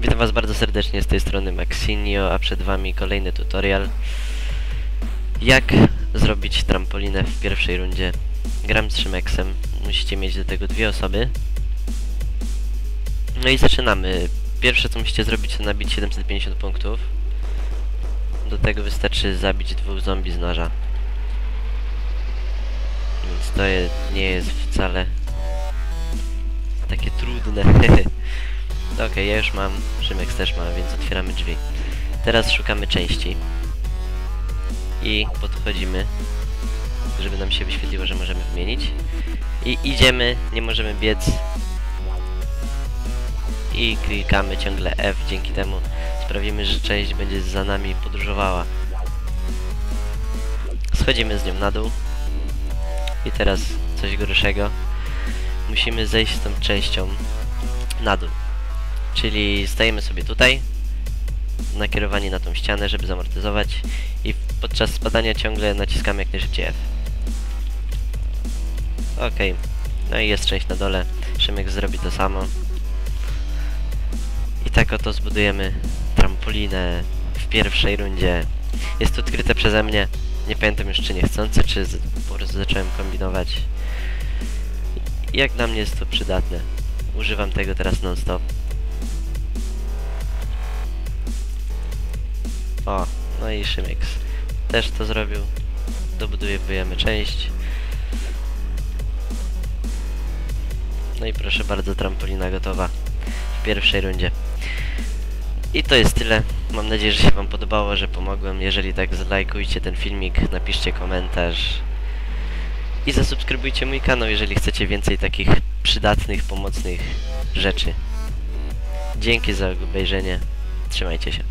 Witam Was bardzo serdecznie z tej strony Maxinio, a przed Wami kolejny tutorial jak zrobić trampolinę w pierwszej rundzie. Gram z Szymexem, musicie mieć do tego dwie osoby. No i zaczynamy. Pierwsze co musicie zrobić to nabić 750 punktów. Do tego wystarczy zabić dwóch zombie z noża. Więc to je, nie jest wcale trudne. No Okej, ja już mam, Szymek też ma, więc otwieramy drzwi. Teraz szukamy części. I podchodzimy, żeby nam się wyświetliło, że możemy wymienić. I idziemy, nie możemy biec. I klikamy ciągle F, dzięki temu sprawimy, że część będzie za nami podróżowała. Schodzimy z nią na dół. I teraz coś gorszego. Musimy zejść z tą częścią na dół. Czyli stajemy sobie tutaj, nakierowani na tą ścianę, żeby zamortyzować i podczas spadania ciągle naciskamy jak najszybciej F. Okej, no i jest część na dole, Szymek zrobi to samo. I tak oto zbudujemy trampolinę w pierwszej rundzie. Jest to odkryte przeze mnie, nie pamiętam już czy niechcący, czy po prostu zacząłem kombinować. Jak dla mnie jest to przydatne. Używam tego teraz non stop. O, no i Szymek też to zrobił. Dobudujemy część. No i proszę bardzo, trampolina gotowa w pierwszej rundzie. I to jest tyle. Mam nadzieję, że się Wam podobało, że pomogłem. Jeżeli tak, zlajkujcie ten filmik, napiszcie komentarz. I zasubskrybujcie mój kanał, jeżeli chcecie więcej takich przydatnych, pomocnych rzeczy. Dzięki za obejrzenie. Trzymajcie się.